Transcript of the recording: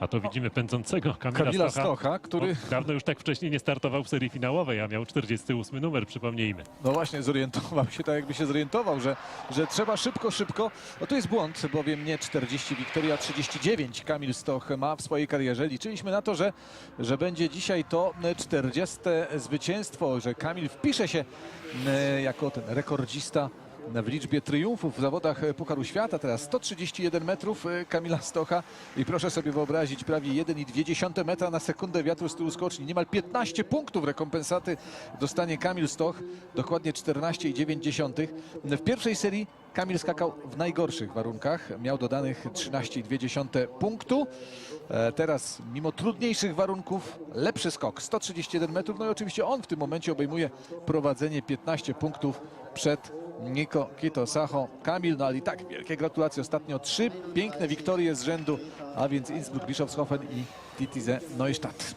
A to widzimy pędzącego Kamila, Kamila Stocha. Stocha, który On dawno już tak wcześniej nie startował w serii finałowej, a miał 48 numer, przypomnijmy. No właśnie, zorientował się tak, jakby się zorientował, że, że trzeba szybko, szybko. No to jest błąd, bowiem nie 40 Wiktoria, 39 Kamil Stoch ma w swojej karierze. Liczyliśmy na to, że, że będzie dzisiaj to 40 zwycięstwo, że Kamil wpisze się e, jako ten rekordzista w liczbie triumfów w zawodach Pucharu Świata. Teraz 131 metrów e, Kamila Stocha i proszę sobie wyobrazić prawie 1,2 metra na sekundę wiatru z tyłu skoczni. Niemal 15 punktów rekompensaty dostanie Kamil Stoch, dokładnie 14,9. W pierwszej serii Kamil skakał w najgorszych warunkach. Miał dodanych 13,2 punktu. E, Teraz, mimo trudniejszych warunków, lepszy skok 131 metrów. No i oczywiście on w tym momencie obejmuje prowadzenie 15 punktów przed Niko Kitosaho. Kamil, no ale i tak wielkie gratulacje. Ostatnio trzy piękne wiktorie z rzędu, a więc Innsbruck, Bischofshofen i Titize Neustadt.